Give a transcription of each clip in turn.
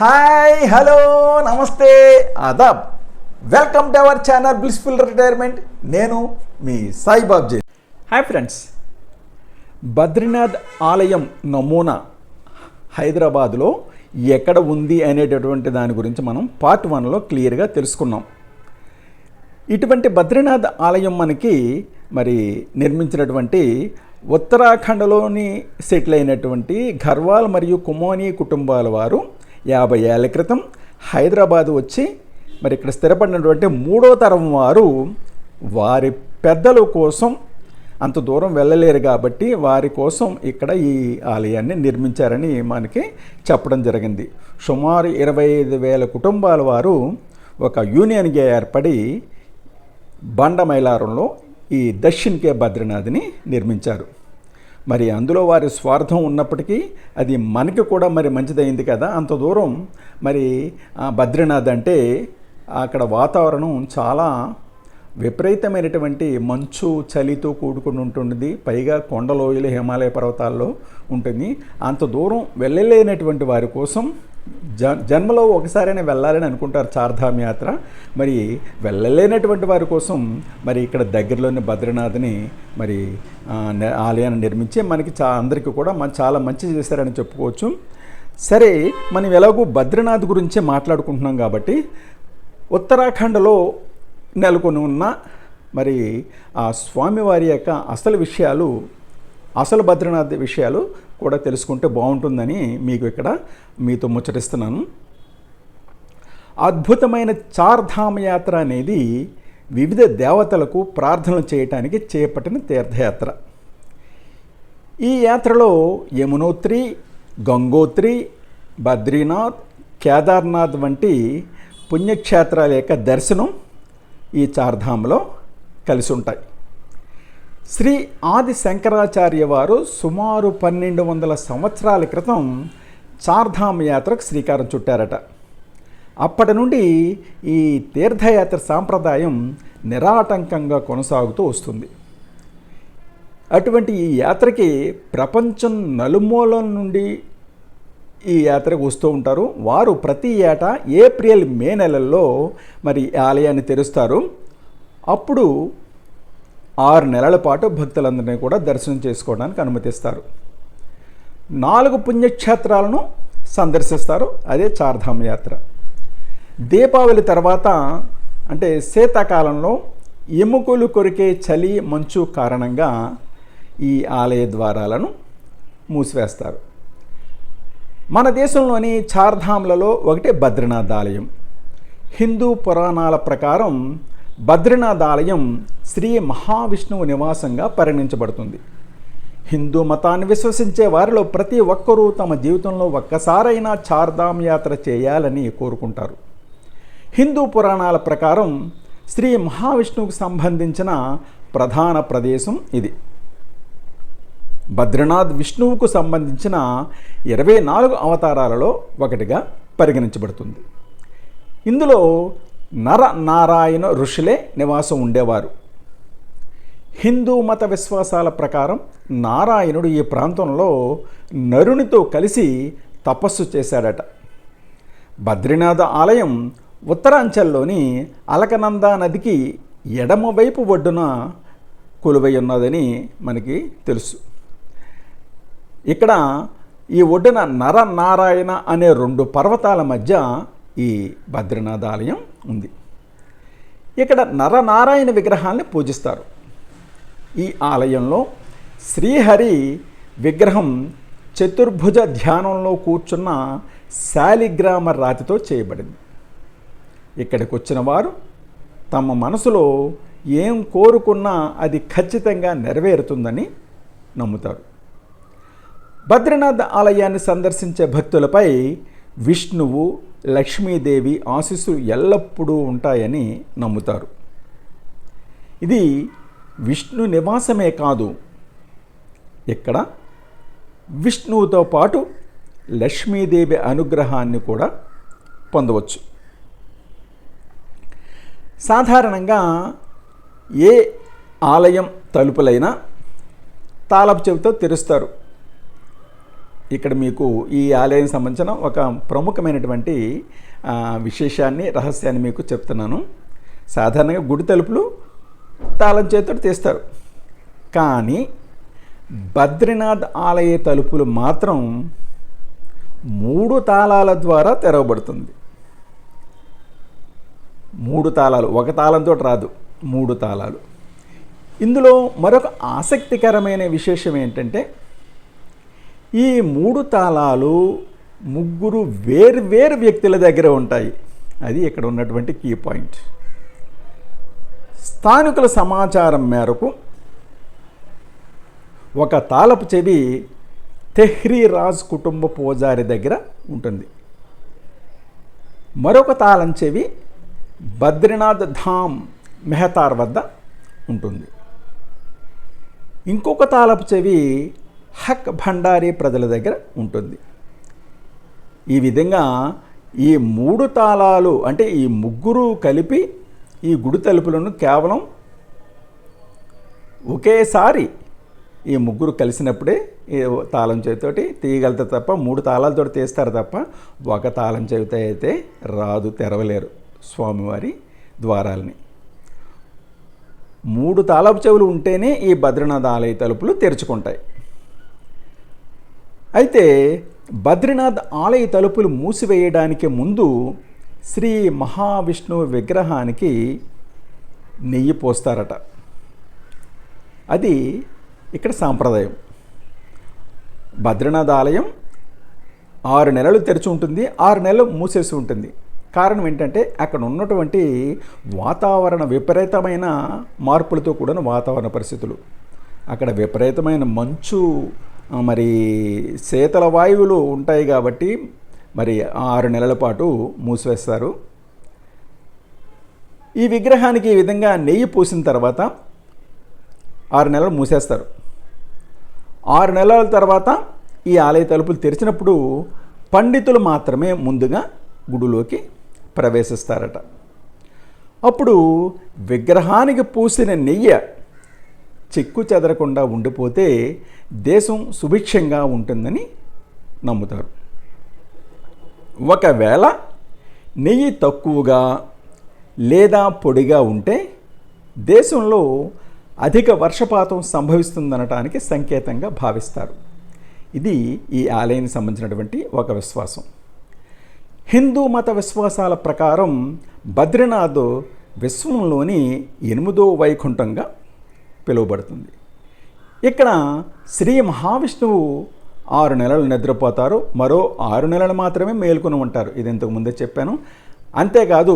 Hi hello నమస్తే Aadab. Welcome to our channel blissful retirement నేను మీ సాయిబాబ్జీ హాయ్ ఫ్రెండ్స్ బద్రీనాథ్ ఆలయం నమూనా హైదరాబాద్లో ఎక్కడ ఉంది అనేటటువంటి దాని గురించి మనం పార్ట్ వన్లో క్లియర్గా తెలుసుకున్నాం. ఇటువంటి బద్రీనాథ్ ఆలయం మనకి మరి నిర్మించినటువంటి ఉత్తరాఖండ్లోని సెటిల్ అయినటువంటి ఘర్వాల్ మరియు కుమోని కుటుంబాల వారు యాభై ఏళ్ళ క్రితం హైదరాబాద్ వచ్చి మరి ఇక్కడ స్థిరపడినటువంటి మూడో తరం వారు వారి పెద్దల కోసం అంత దూరం వెళ్ళలేరు కాబట్టి వారి కోసం ఇక్కడ ఈ ఆలయాన్ని నిర్మించారని మనకి చెప్పడం జరిగింది. సుమారు ఇరవై ఐదు వేల కుటుంబాల వారు ఒక యూనియన్గా ఏర్పడి బండమైలారంలో ఈ దక్షిణ్ కే బద్రీనాథ్ని నిర్మించారు. మరి అందులో వారి స్వార్థం ఉన్నప్పటికీ అది మనకి కూడా మరి మంచిదైంది కదా. అంత దూరం మరి బద్రీనాథ్ అంటే అక్కడ వాతావరణం చాలా విపరీతమైనటువంటి మంచు చలితో కూడుకుని ఉంటుంది పైగా కొండలోయలు హిమాలయ పర్వతాల్లో ఉంటుంది. అంత దూరం వెళ్ళలేనటువంటి వారి కోసం జ జన్మలో ఒకసారైనా వెళ్ళాలని అనుకుంటారు చార్ధామ్ యాత్ర మరి వెళ్ళలేనటువంటి వారి కోసం మరి ఇక్కడ దగ్గరలోని బద్రీనాథ్ని మరి ఆలయాన్ని నిర్మించి మనకి చా అందరికీ కూడా మన చాలా మంచి చేశారని చెప్పుకోవచ్చు. సరే మనం ఎలాగో బద్రీనాథ్ గురించే మాట్లాడుకుంటున్నాం కాబట్టి ఉత్తరాఖండ్లో నెలకొని ఉన్న మరి ఆ స్వామివారి యొక్క అసలు విషయాలు అసలు బద్రీనాథ్ విషయాలు కూడా తెలుసుకుంటే బాగుంటుందని మీకు ఇక్కడ మీతో ముచ్చటిస్తున్నాను. అద్భుతమైన చార్ధామ యాత్ర అనేది వివిధ దేవతలకు ప్రార్థనలు చేయటానికి చేపట్టిన తీర్థయాత్ర. ఈ యాత్రలో యమునోత్రి గంగోత్రి బద్రీనాథ్ కేదార్నాథ్ వంటి పుణ్యక్షేత్రాల యొక్క దర్శనం ఈ చార్ధాంలో కలిసి ఉంటాయి. శ్రీ ఆది శంకరాచార్య వారు సుమారు పన్నెండు వందల సంవత్సరాల క్రితం చార్ధామ యాత్రకు శ్రీకారం చుట్టారట. అప్పటి నుండి ఈ తీర్థయాత్ర సాంప్రదాయం నిరాటంకంగా కొనసాగుతూ వస్తుంది. అటువంటి ఈ యాత్రకి ప్రపంచం నలుమూలల నుండి ఈ యాత్రకు వస్తూ ఉంటారు. వారు ప్రతి ఏటా ఏప్రిల్ మే నెలల్లో మరి ఆలయాన్ని తెరుస్తారు. అప్పుడు ఆరు నెలల పాటు భక్తులందరినీ కూడా దర్శనం చేసుకోవడానికి అనుమతిస్తారు. నాలుగు పుణ్యక్షేత్రాలను సందర్శిస్తారు. అదే చార్ధామ్ యాత్ర. దీపావళి తర్వాత అంటే శీతాకాలంలో ఎముకలు కొరికే చలి మంచు కారణంగా ఈ ఆలయ ద్వారాలను మూసివేస్తారు. మన దేశంలోని చార్ధామ్లలో ఒకటి బద్రీనాథ్ ఆలయం. హిందూ పురాణాల ప్రకారం బద్రీనాథ్ ఆలయం శ్రీ మహావిష్ణువు నివాసంగా పరిగణించబడుతుంది. హిందూ మతాన్ని విశ్వసించే వారిలో ప్రతి ఒక్కరూ తమ జీవితంలో ఒక్కసారైనా చార్ధామ్ యాత్ర చేయాలని కోరుకుంటారు. హిందూ పురాణాల ప్రకారం శ్రీ మహావిష్ణువుకు సంబంధించిన ప్రధాన ప్రదేశం ఇది. బద్రీనాథ్ విష్ణువుకు సంబంధించిన ఇరవై నాలుగు అవతారాలలో ఒకటిగా పరిగణించబడుతుంది. ఇందులో నర నారాయణ ఋషులే నివాసం ఉండేవారు. హిందూ మత విశ్వాసాల ప్రకారం నారాయణుడు ఈ ప్రాంతంలో నరునితో కలిసి తపస్సు చేశాడట. బద్రీనాథ ఆలయం ఉత్తరాంచల్లోని అలకనంద నదికి ఎడమవైపు ఒడ్డున కొలువై ఉన్నదని మనకి తెలుసు. ఇక్కడ ఈ ఒడ్డున నరనారాయణ అనే రెండు పర్వతాల మధ్య ఈ బద్రీనాథ ఆలయం ఉంది. ఇక్కడ నరనారాయణ విగ్రహాన్ని పూజిస్తారు. ఈ ఆలయంలో శ్రీహరి విగ్రహం చతుర్భుజ ధ్యానంలో కూర్చున్న శాలిగ్రామ రాతితో చేయబడింది. ఇక్కడికి వచ్చిన వారు తమ మనసులో ఏం కోరుకున్నా అది ఖచ్చితంగా నెరవేరుతుందని నమ్ముతారు. బద్రీనాథ్ ఆలయాన్ని సందర్శించే భక్తులపై విష్ణువు లక్ష్మీదేవి ఆశీస్సులు ఎల్లప్పుడూ ఉంటాయని నమ్ముతారు. ఇది విష్ణు నివాసమే కాదు. ఇక్కడ విష్ణువుతో పాటు లక్ష్మీదేవి అనుగ్రహాన్ని కూడా పొందవచ్చు. సాధారణంగా ఏ ఆలయం తలుపులైనా తాళపు చెవితో తెరుస్తారు. ఇక్కడ మీకు ఈ ఆలయం సంబంధించిన ఒక ప్రముఖమైనటువంటి విశేషాన్ని రహస్యాన్ని మీకు చెప్తున్నాను. సాధారణంగా గుడి తలుపులు తాళం చేతితో తీస్తారు. కానీ బద్రీనాథ్ ఆలయ తలుపులు మాత్రం మూడు తాళాల ద్వారా తెరవబడుతుంది. మూడు తాళాలు ఒక తాళంతో రాదు మూడు తాళాలు. ఇందులో మరొక ఆసక్తికరమైన విశేషం ఏంటంటే ఈ మూడు తాళాలు ముగ్గురు వేరు వేరు వ్యక్తుల దగ్గర ఉంటాయి. అది ఇక్కడ ఉన్నటువంటి కీ పాయింట్ స్థానికుల సమాచారం మేరకు ఒక తాళపు చెవి తెహ్రీ రాజ్ కుటుంబ పూజారి దగ్గర ఉంటుంది. మరొక తాళం చెవి బద్రీనాథ్ ధామ్ మెహతార్ వద్ద ఉంటుంది. ఇంకొక తాళపు చెవి హక్ భండారీ ప్రజల దగ్గర ఉంటుంది. ఈ విధంగా ఈ మూడు తాళాలు అంటే ఈ ముగ్గురు కలిపి ఈ గుడి తలుపులను కేవలం ఒకేసారి ఈ ముగ్గురు కలిసినప్పుడే ఈ తాళం చేతితోటి తీయగలుగుతారు తప్ప మూడు తాళాలతో తీస్తారు తప్ప ఒక తాళం చెవితో అయితే రాదు తెరవలేరు స్వామివారి ద్వారాలని. మూడు తాళపు చెవులు ఉంటేనే ఈ బద్రీనాథ్ ఆలయ తలుపులు తెరుచుకుంటాయి. అయితే బద్రీనాథ్ ఆలయ తలుపులు మూసివేయడానికి ముందు శ్రీ మహావిష్ణువు విగ్రహానికి నెయ్యి పోస్తారట. అది ఇక్కడ సాంప్రదాయం. బద్రీనాథ్ ఆలయం ఆరు నెలలు తెరిచి ఉంటుంది ఆరు నెలలు మూసేసి ఉంటుంది. కారణం ఏంటంటే అక్కడ ఉన్నటువంటి వాతావరణ విపరీతమైన మార్పులతో కూడిన వాతావరణ పరిస్థితులు. అక్కడ విపరీతమైన మంచు మరి శీతల వాయువులు ఉంటాయి కాబట్టి మరి ఆరు నెలల పాటు మూసివేస్తారు. ఈ విగ్రహానికి ఈ విధంగా నెయ్యి పూసిన తర్వాత ఆరు నెలలు మూసేస్తారు. ఆరు నెలల తర్వాత ఈ ఆలయ తలుపులు తెరిచినప్పుడు పండితులు మాత్రమే ముందుగా గుడిలోకి ప్రవేశిస్తారట. అప్పుడు విగ్రహానికి పూసిన నెయ్యి చెక్కు చెదరకుండా ఉండిపోతే దేశం సుభిక్షంగా ఉంటుందని నమ్ముతారు. ఒకవేళ నెయ్యి తక్కువగా లేదా పొడిగా ఉంటే దేశంలో అధిక వర్షపాతం సంభవిస్తుందనటానికి సంకేతంగా భావిస్తారు. ఇది ఈ ఆలయానికి సంబంధించినటువంటి ఒక విశ్వాసం. హిందూ మత విశ్వాసాల ప్రకారం బద్రీనాథ్ విశ్వంలోని ఎనిమిదో వైకుంఠంగా పిలువబడుతుంది. ఇక్కడ శ్రీ మహావిష్ణువు ఆరు నెలలు నిద్రపోతారు. మరో ఆరు నెలలు మాత్రమే మేల్కొని ఉంటారు. ఇది ఇంతకు ముందే చెప్పాను. అంతేకాదు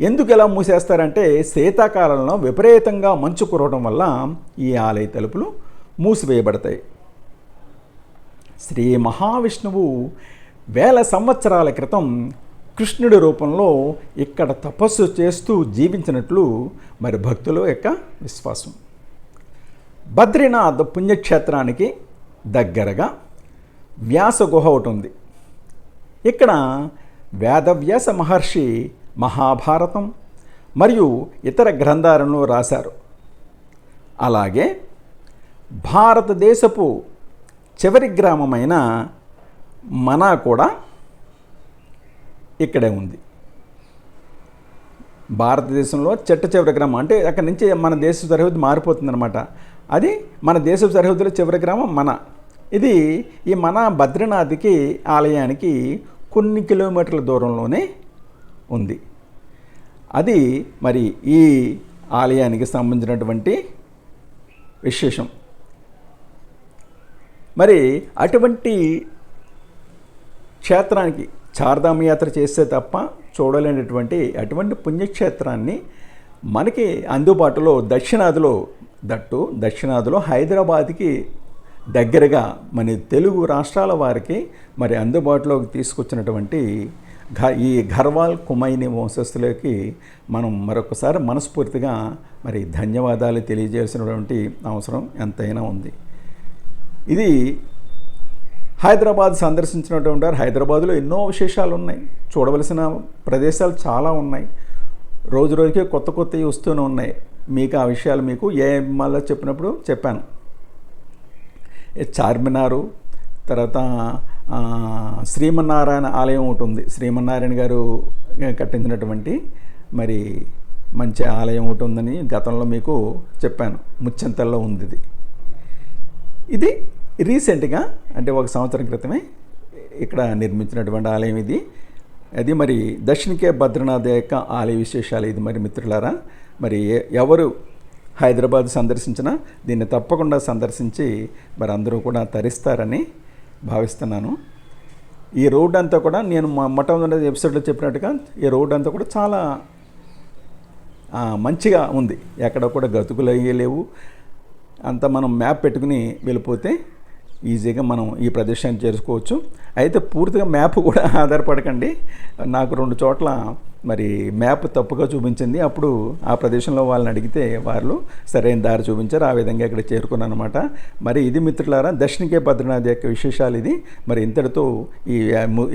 ఎందుకు ఎలా మూసేస్తారంటే శీతాకాలంలో విపరీతంగా మంచు కురవడం వల్ల ఈ ఆలయ తలుపులు మూసివేయబడతాయి. శ్రీ మహావిష్ణువు వేల సంవత్సరాల క్రితం కృష్ణుడి రూపంలో ఇక్కడ తపస్సు చేస్తూ జీవించినట్లు మరి భక్తుల యొక్క విశ్వాసం. బద్రీనాథ్ పుణ్యక్షేత్రానికి దగ్గరగా వ్యాస గుహ ఒకటి ఉంది. ఇక్కడ వేదవ్యాస మహర్షి మహాభారతం మరియు ఇతర గ్రంథాలను రాశారు. అలాగే భారతదేశపు చివరి గ్రామమైన మనా కూడా ఇక్కడే ఉంది. భారతదేశంలో చెట్ట చివరి గ్రామం అంటే అక్కడి నుంచి మన దేశ సరిహద్దు మారిపోతుందన్నమాట. అది మన దేశ సరిహద్దులో చివరి గ్రామం మన. ఇది ఈ మన బద్రీనాథ్కి ఆలయానికి కొన్ని కిలోమీటర్ల దూరంలోనే ఉంది. అది మరి ఈ ఆలయానికి సంబంధించినటువంటి విశేషం. మరి అటువంటి క్షేత్రానికి చార్ధామ యాత్ర చేస్తే తప్ప చూడలేనటువంటి అటువంటి పుణ్యక్షేత్రాన్ని మనకి అందుబాటులో దక్షిణాదిలో దట్టు దక్షిణాదిలో హైదరాబాద్కి దగ్గరగా మన తెలుగు రాష్ట్రాల వారికి మరి అందుబాటులోకి తీసుకొచ్చినటువంటి ఘ ఈ ఘర్వాల్ కుమైని వంశస్థులకి మనం మరొకసారి మనస్ఫూర్తిగా మరి ధన్యవాదాలు తెలియజేసినటువంటి అవసరం ఎంతైనా ఉంది. ఇది హైదరాబాద్ సందర్శించినటువంటి వారు హైదరాబాద్లో ఎన్నో విశేషాలు ఉన్నాయి చూడవలసిన ప్రదేశాలు చాలా ఉన్నాయి. రోజు రోజుకే కొత్త కొత్తవి వస్తూనే ఉన్నాయి. మీకు ఆ విషయాలు మీకు ఏ మళ్ళీ చెప్పినప్పుడు చెప్పాను. చార్మినారు తర్వాత శ్రీమన్నారాయణ ఆలయం ఒకటి ఉంది. శ్రీమన్నారాయణ గారు కట్టించినటువంటి మరి మంచి ఆలయం ఒకటి ఉందని గతంలో మీకు చెప్పాను. ముచ్చింతల్లో ఉంది ఇది. ఇది రీసెంట్గా అంటే ఒక సంవత్సరం క్రితమే ఇక్కడ నిర్మించినటువంటి ఆలయం ఇది. అది మరి దక్షిణకే భద్రనాథ యొక్క ఆలయ విశేషాలు ఇది మరి మిత్రులారా. మరి ఎవరు హైదరాబాద్ సందర్శించినా దీన్ని తప్పకుండా సందర్శించి మరి అందరూ కూడా తరిస్తారని భావిస్తున్నాను. ఈ రోడ్ అంతా కూడా నేను మొట్టమొదటి ఎపిసోడ్లో చెప్పినట్టుగా ఈ రోడ్ అంతా కూడా చాలా మంచిగా ఉంది. ఎక్కడ కూడా గతుకులు అయ్యే లేవు. అంతా మనం మ్యాప్ పెట్టుకుని వెళ్ళిపోతే ఈజీగా మనం ఈ ప్రదేశాన్ని చేరుకోవచ్చు. అయితే పూర్తిగా మ్యాప్ కూడా ఆధారపడకండి. నాకు రెండు చోట్ల మరి మ్యాప్ తప్పుగా చూపించింది. అప్పుడు ఆ ప్రదేశంలో వాళ్ళని అడిగితే వాళ్ళు సరైన దారి చూపించారు ఆ విధంగా ఇక్కడ చేరుకున్నాను అనమాట మరి ఇది మిత్రులారా దక్షిణకే భద్రనాథ్ యొక్క విశేషాలు ఇది. మరి ఇంతటితో ఈ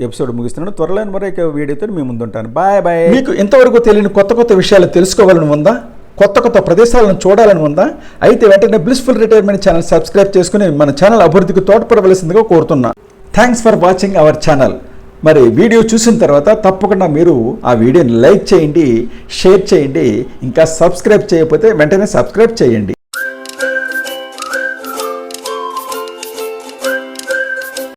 ఎపిసోడ్ ముగిస్తున్నాను. త్వరలో మరొక వీడియోతో మీ ముందుంటాను. Bye bye. మీకు ఇంతవరకు తెలియని కొత్త కొత్త విషయాలు తెలుసుకోవాలని ఉందా? కొత్త కొత్త ప్రదేశాలను చూడాలని ఉందా? అయితే వెంటనే బ్లిస్ఫుల్ రిటైర్మెంట్ ఛానల్ సబ్స్క్రైబ్ చేసుకుని మన ఛానల్ అభివృద్ధికి తోడ్పడవలసిందిగా కోరుతున్నా. Thanks for watching our channel మరి వీడియో చూసిన తర్వాత తప్పకుండా మీరు ఆ వీడియోని లైక్ చేయండి షేర్ చేయండి ఇంకా సబ్స్క్రైబ్ చేయకపోతే వెంటనే సబ్స్క్రైబ్ చేయండి.